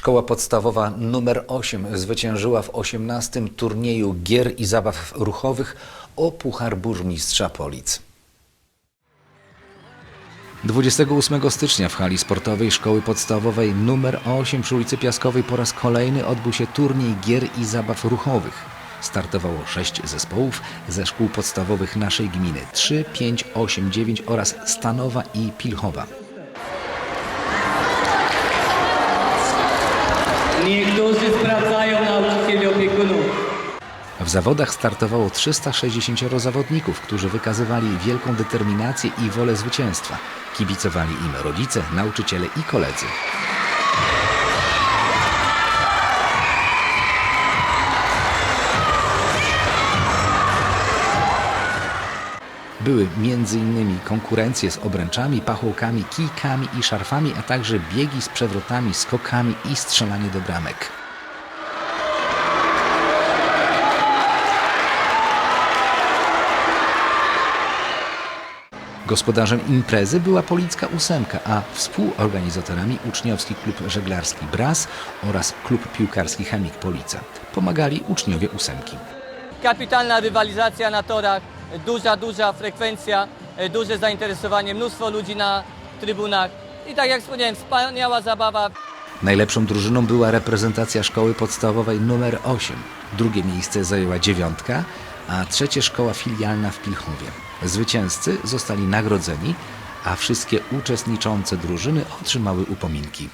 Szkoła podstawowa nr 8 zwyciężyła w 18 turnieju gier i zabaw ruchowych o Puchar Burmistrza Polic. 28 stycznia w hali sportowej Szkoły Podstawowej nr 8 przy ulicy Piaskowej po raz kolejny odbył się turniej gier i zabaw ruchowych. Startowało sześć zespołów ze szkół podstawowych naszej gminy 3, 5, 8, 9 oraz Stanowa i Pilchowa. Niektórzy sprawdzają nauczycieli opiekunów. W zawodach startowało 360 zawodników, którzy wykazywali wielką determinację i wolę zwycięstwa. Kibicowali im rodzice, nauczyciele i koledzy. Były m.in. konkurencje z obręczami, pachołkami, kijkami i szarfami, a także biegi z przewrotami, skokami i strzelanie do bramek. Gospodarzem imprezy była Policka Ósemka, a współorganizatorami uczniowski klub żeglarski Bras oraz klub piłkarski Chemik Polica. Pomagali uczniowie Ósemki. Kapitalna rywalizacja na torach, duża, duża frekwencja, e, duże zainteresowanie, mnóstwo ludzi na trybunach. I tak jak wspomniałem, wspaniała zabawa. Najlepszą drużyną była reprezentacja szkoły podstawowej nr 8. Drugie miejsce zajęła dziewiątka, a trzecie szkoła filialna w Pilchowie. Zwycięzcy zostali nagrodzeni, a wszystkie uczestniczące drużyny otrzymały upominki.